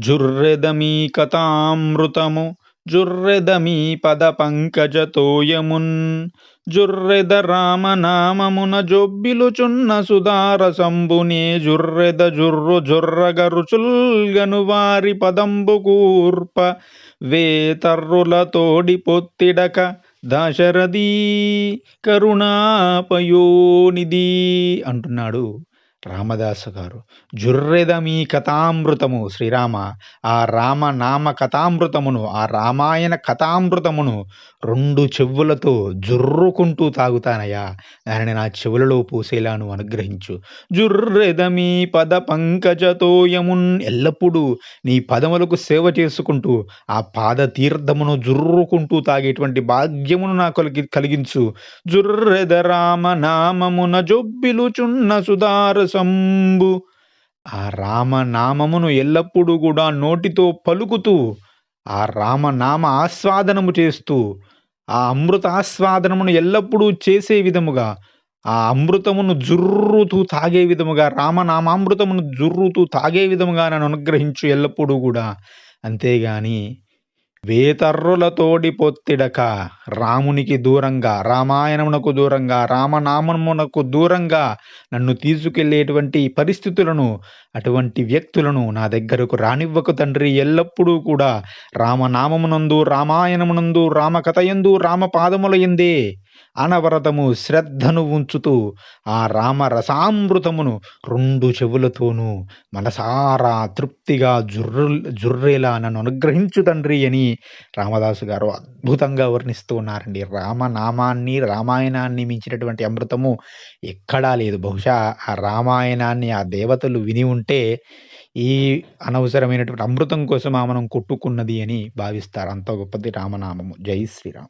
జుర్రెదమీ కథామృతము జుర్రెదమీ పద పంకజతోయమున్ జుర్రెద రామనామమున జొబ్బిలుచున్న సుధారసంబునే జుర్రెద జుర్రు జుర్రగ రుచుల్గను వారి పదంబు కూర్ప వేతర్రులతోడి పొత్తిడక దశరథీ కరుణాపయోనిధి అంటున్నాడు. రామదాసు గారు. జుర్రెదమీ కథామృతము శ్రీరామ ఆ రామనామ కథామృతమును ఆ రామాయణ కథామృతమును రెండు చెవులతో జుర్రుకుంటూ తాగుతానయ్యా. దానిని నా చెవులలో పోసేలాను అనుగ్రహించు. జుర్రెదమీ పద పంకజతోయమున్ ఎల్లప్పుడూ నీ పదములకు సేవ చేసుకుంటూ ఆ పాద తీర్థమును జుర్రుకుంటూ తాగేటువంటి భాగ్యమును నాకు కలిగి కలిగించు. జుర్రెద రామ నామమున జొబ్బిలుచున్న సంబు ఆ రామనామమును ఎల్లప్పుడూ కూడా నోటితో పలుకుతూ ఆ రామనామ ఆస్వాదనము చేస్తూ ఆ అమృత ఆస్వాదనమును ఎల్లప్పుడూ చేసే విధముగా ఆ అమృతమును జుర్రుతూ తాగే విధముగా రామనామామృతమును జుర్రుతూ తాగే విధముగా నన్ను అనుగ్రహించు ఎల్లప్పుడూ కూడా. అంతేగాని వేతర్రులతోడి పొత్తిడక రామునికి దూరంగా రామాయణమునకు దూరంగా రామనామమునకు దూరంగా నన్ను తీసుకెళ్ళేటువంటి పరిస్థితులను అటువంటి వ్యక్తులను నా దగ్గరకు రానివ్వకు తండ్రి. ఎల్లప్పుడూ కూడా రామనామమునందు రామాయణమునందు రామకథయందు రామపాదముల ఎందే అనవరతము శ్రద్ధను ఉంచుతూ ఆ రామ రసామృతమును రెండు చెవులతోనూ మనసారా తృప్తిగా జుర్రు జుర్రేలా నన్ను అనుగ్రహించు తండ్రి అని రామదాసు గారు అద్భుతంగా వర్ణిస్తూ ఉన్నారండి. రామనామాన్ని రామాయణాన్ని మించినటువంటి అమృతము ఎక్కడా లేదు. బహుశా ఆ రామాయణాన్ని ఆ దేవతలు విని ఉంటే ఈ అనవసరమైనటువంటి అమృతం కోసం ఆ మనం కొట్టుకున్నది అని భావిస్తారు. అంత గొప్పది రామనామము. జై శ్రీరామ్.